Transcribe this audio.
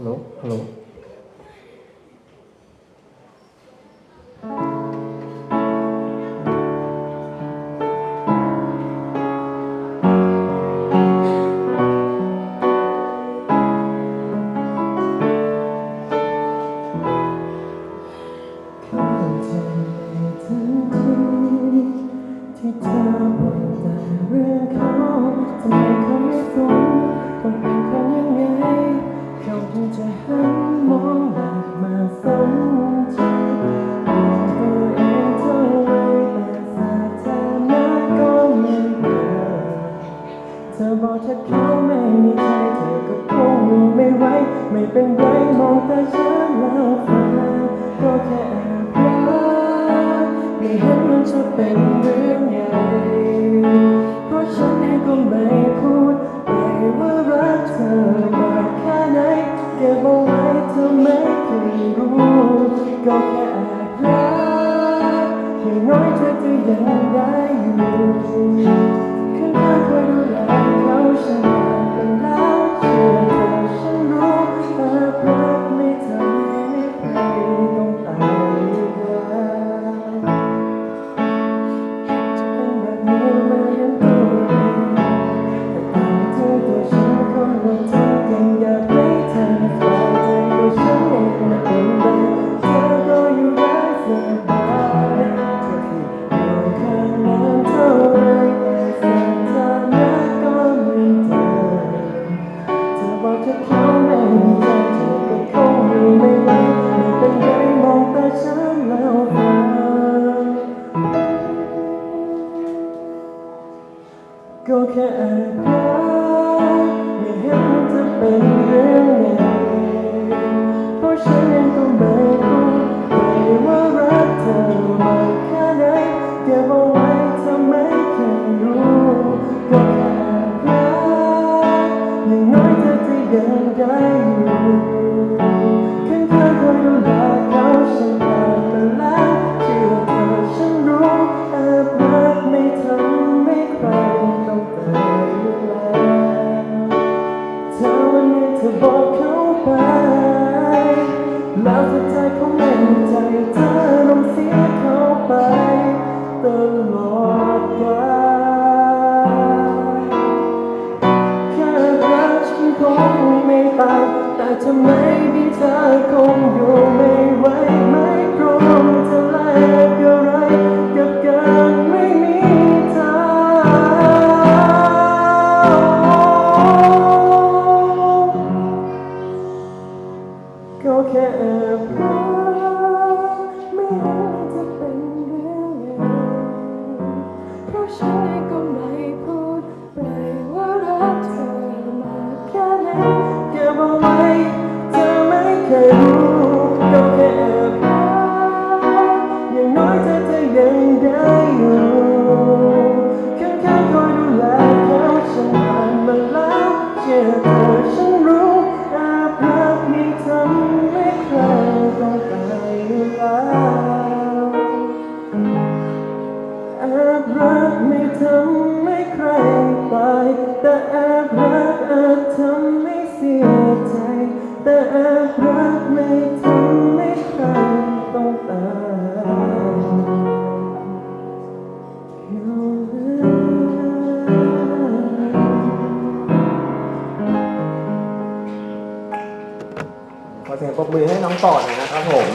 Hello, hello. ไม่เป็นไรมองตาฉันแล้วฟังก็แค่รักไม่เห็นมันจะเป็นเรื่องใหญ่เพราะฉันเองก็ไม่พูดไปว่ารักเธอมากแค่ไหนเก็บเอาไว้เธอไม่เคยรู้ก็แค่รักอย่างน้อยเธอจะยังได้อยู่ข้างๆคอยดูแลเขาฉัน ก็แค่อ่านไม่เห็นจะเป็นเรื่อง ตลอดการฉันคงไม่ตายแต่ทำไมพี่เธอคงอยู่ไม่ไหวไม่ร้อมจอะไรกับการไม่มีเธอก็แค่ มาเสียใจแบปิ้งขอเสียงปรบมือให้น้องต่อหน่อยนะครับผม